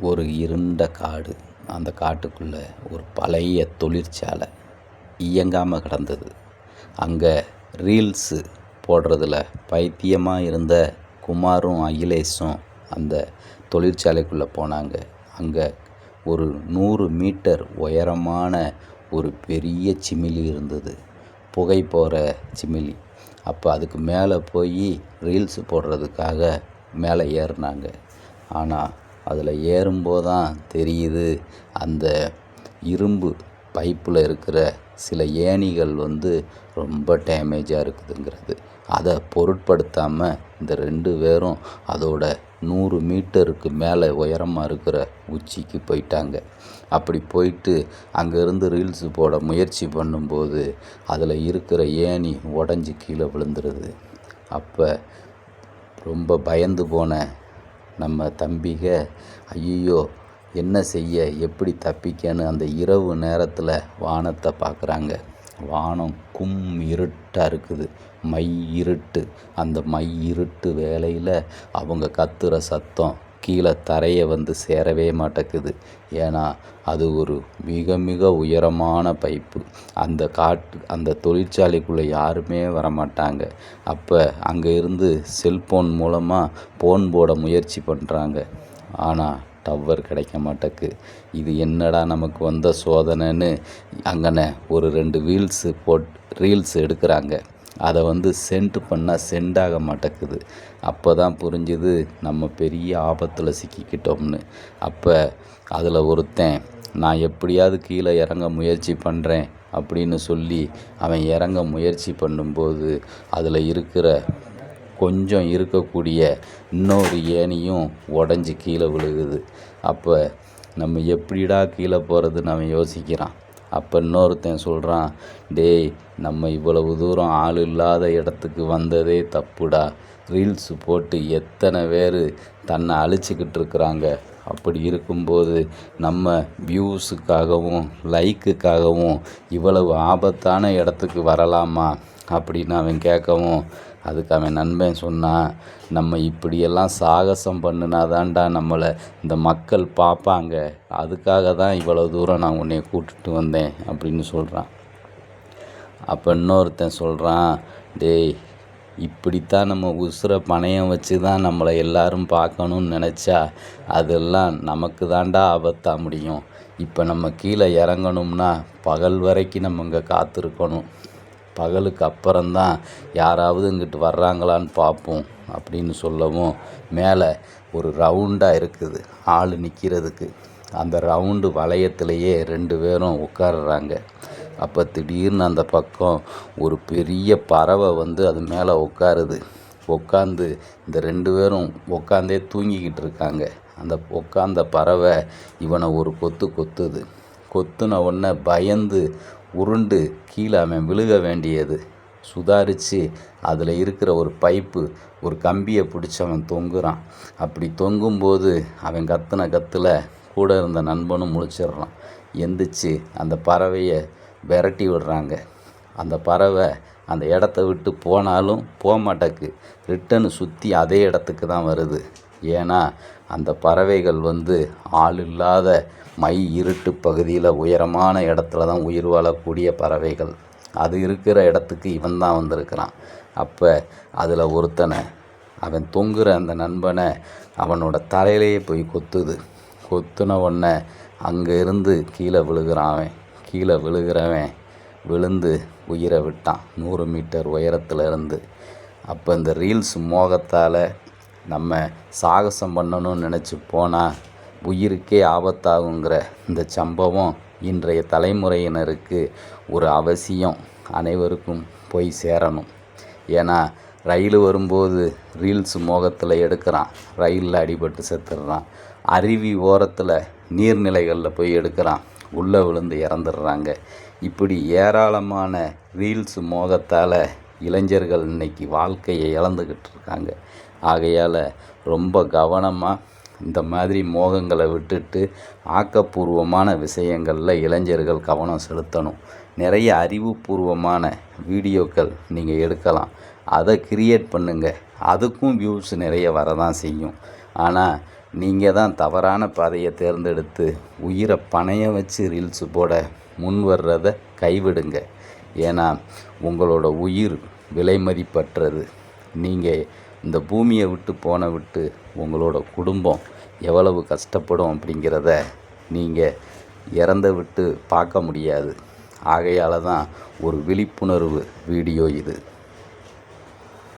ஒரு இருண்ட காடு. அந்த காட்டுக்குள்ளே ஒரு பழைய தொழிற்சாலை இயங்காமல் கிடந்தது. அங்கே ரீல்ஸு போடுறதுல பைத்தியமாக இருந்த குமாரும் அகிலேஷும் அந்த தொழிற்சாலைக்குள்ளே போனாங்க. அங்கே ஒரு நூறு மீட்டர் உயரமான ஒரு பெரிய சிமிலி இருந்தது. புகை போகிற சிமிலி. அப்போ அதுக்கு மேலே போய் ரீல்ஸு போடுறதுக்காக மேலே ஏறினாங்க. ஆனால் அதில் ஏறும்போது தான் தெரியுது. அந்த இரும்பு பைப்பில் இருக்கிற சில ஏணிகள் வந்து ரொம்ப டேமேஜாக இருக்குதுங்கிறது. அதை பொருட்படுத்தாமல் இந்த ரெண்டு பேரும் அதோட நூறு மீட்டருக்கு மேலே உயரமாக இருக்கிற உச்சிக்கு போயிட்டாங்க. அப்படி போயிட்டு அங்கேருந்து ரீல்ஸு போட முயற்சி பண்ணும்போது அதில் இருக்கிற ஏணி உடஞ்சி கீழே விழுந்துருது. அப்போ ரொம்ப பயந்து போன நம்ம தம்பிக ஐயோ என்ன செய்ய எப்படி தப்பிக்கன்னு அந்த இரவு நேரத்தில் வானத்தை பார்க்குறாங்க வானம் கும் இருட்டாக இருக்குது. மை இருட்டு. அந்த மை இருட்டு வேலையில் அவங்க கத்துகிற சத்தம் கீழே தரையை வந்து சேரவே மாட்டேக்குது ஏன்னா அது ஒரு மிக மிக உயரமான பைப்பு. அந்த காட்டு அந்த தொழிற்சாலைக்குள்ளே யாருமே வரமாட்டாங்க. அப்போ அங்கே இருந்து செல்ஃபோன் மூலமாக ஃபோன் போட முயற்சி பண்ணுறாங்க. ஆனால் டவர் கிடைக்க மாட்டேக்கு. இது என்னடா நமக்கு வந்த சோதனைன்னு அங்கன ஒரு ரெண்டு வீல்ஸு போட் ரீல்ஸ் எடுக்கிறாங்க. அதை வந்து சென்ட் பண்ணால் சென்ட் ஆக மாட்டேக்குது அப்போ தான் புரிஞ்சுது நம்ம பெரிய ஆபத்தில் சிக்கிக்கிட்டோம்னு. அப்போ அதில் ஒருத்தன் நான் எப்படியாவது கீழே இறங்க முயற்சி பண்ணுறேன் அப்படின்னு சொல்லி அவன் இறங்க முயற்சி பண்ணும்போது அதில் இருக்கிற கொஞ்சம் இருக்கக்கூடிய இன்னொரு ஏணியும் உடஞ்சி கீழே விழுகுது. அப்போ நம்ம எப்படிடா கீழே போகிறதுன்னு அவன் யோசிக்கிறான். அப்போ இன்னொருத்தன் சொல்கிறான் டேய் நம்ம இவ்வளவு தூரம் ஆள் இல்லாத இடத்துக்கு வந்ததே தப்புடா. ரீல்ஸு போட்டு எத்தனை பேர் தன்னை அழிச்சிக்கிட்டு இருக்கிறாங்க. அப்படி இருக்கும்போது நம்ம வியூஸுக்காகவும் லைக்குக்காகவும் இவ்வளவு ஆபத்தான இடத்துக்கு வரலாமா? அப்படின்னு அவன் கேட்கவும் அதுக்கு அவன் நண்பன் சொன்னான் நம்ம இப்படியெல்லாம் சாகசம் பண்ணினா தான்டா நம்மளை இந்த மக்கள் பார்ப்பாங்க. அதுக்காக தான் இவ்வளோ தூரம் நான் உன்னை கூட்டிட்டு வந்தேன் அப்படின்னு சொல்கிறான் அப்போ இன்னொருத்தன் சொல்கிறான் டேய் இப்படித்தான் நம்ம உசுரை பணையம் வச்சு தான் நம்மளை எல்லாரும் பார்க்கணுன்னு நினச்சா அதெல்லாம் நமக்கு தான்டா ஆபத்தாக முடியும். இப்போ நம்ம கீழே இறங்கணும்னா பகல் வரைக்கும் நம்ம இங்கே காத்திருக்கணும். பகலுக்கு அப்புறம்தான் யாராவது இங்கிட்டு வர்றாங்களான்னு பார்ப்போம் அப்படின்னு சொல்லவும் மேலே ஒரு ரவுண்டாக இருக்குது. ஆள் நிற்கிறதுக்கு அந்த ரவுண்டு வளையத்திலேயே ரெண்டு பேரும் உட்காருறாங்க. அப்போ திடீர்னு அந்த பக்கம் ஒரு பெரிய பறவை வந்து அது மேலே உட்காருது. உட்காந்து இந்த ரெண்டு பேரும் உட்காந்தே தூங்கிக்கிட்டு இருக்காங்க. அந்த உட்காந்த பறவை இவனை ஒரு கொத்து கொத்துது. கொத்துன உடனே பயந்து உருண்டு கீழே அவன் விழுக வேண்டியது. சுதாரித்து அதில் இருக்கிற ஒரு பைப்பு ஒரு கம்பியை பிடிச்சி அவன் தொங்குறான். அப்படி தொங்கும்போது அவன் கத்துன கத்தில் கூட இருந்த நண்பனும் முழிச்சிடுறான். எந்திரிச்சு அந்த பறவையை விரட்டி விடுறாங்க. அந்த பறவை அந்த இடத்த விட்டு போனாலும் போக மாட்டேக்கு. ரிட்டனு சுற்றி அதே இடத்துக்கு தான் வருது. ஏன்னா அந்த பறவைகள் வந்து ஆள் இல்லாத மை இருட்டு பகுதியில் உயரமான இடத்துல தான் உயிர் வாழக்கூடிய பறவைகள். அது இருக்கிற இடத்துக்கு இவன் தான் வந்திருக்கிறான். அப்போ அதில் ஒருத்தனை அவன் தொங்குற அந்த நண்பனை அவனோட தலையிலேயே போய் கொத்துது. கொத்துன உடனே அங்கே இருந்து கீழே விழுகிறான் அவன். கீழே விழுகிறவன் விழுந்து உயிரை விட்டான். நூறு மீட்டர் உயரத்தில் இருந்து. அப்போ இந்த ரீல்ஸ் மோகத்தால் நம்ம சாகசம் பண்ணணும்னு நினச்சி போனால் உயிருக்கே ஆபத்தாகுங்கிற இந்த சம்பவம் இன்றைய தலைமுறையினருக்கு ஒரு அவசியம். அனைவருக்கும் போய் சேரணும். ஏன்னா ரயில் வரும்போது ரீல்ஸ் மோகத்தில் எடுக்கிறான். ரயிலில் அடிபட்டு செத்துடுறான் அருவி ஓரத்தில் நீர்நிலைகளில் போய் எடுக்கிறான். உள்ளே விழுந்து இறந்துடுறாங்க. இப்படி ஏராளமான ரீல்ஸ் மோகத்தால் இளைஞர்கள் இன்றைக்கி வாழ்க்கையை இழந்துக்கிட்டு இருக்காங்க. ஆகையால் ரொம்ப கவனமாக இந்த மாதிரி மோகங்களை விட்டுட்டு ஆக்கப்பூர்வமான விஷயங்களில் இளைஞர்கள் கவனம் செலுத்தணும். நிறைய அறிவுபூர்வமான வீடியோக்கள் நீங்கள் எடுக்கலாம். அதை கிரியேட் பண்ணுங்கள் அதுக்கும் வியூஸ் நிறைய வரதான் செய்யும். ஆனால் நீங்கள் தான் தவறான பாதையை தேர்ந்தெடுத்து உயிரை பணையம் வச்சு ரீல்ஸு போட முன் வர்றதை கைவிடுங்க. ஏன்னா உங்களோட உயிர் விலைமதிப்பற்றது நீங்கள் இந்த பூமியை விட்டு போன விட்டு உங்களோட குடும்பம் எவ்வளவு கஷ்டப்படும் அப்படிங்கிறத நீங்கள் இறந்த விட்டு பார்க்க முடியாது. ஆகையால் தான் ஒரு விழிப்புணர்வு வீடியோ இது.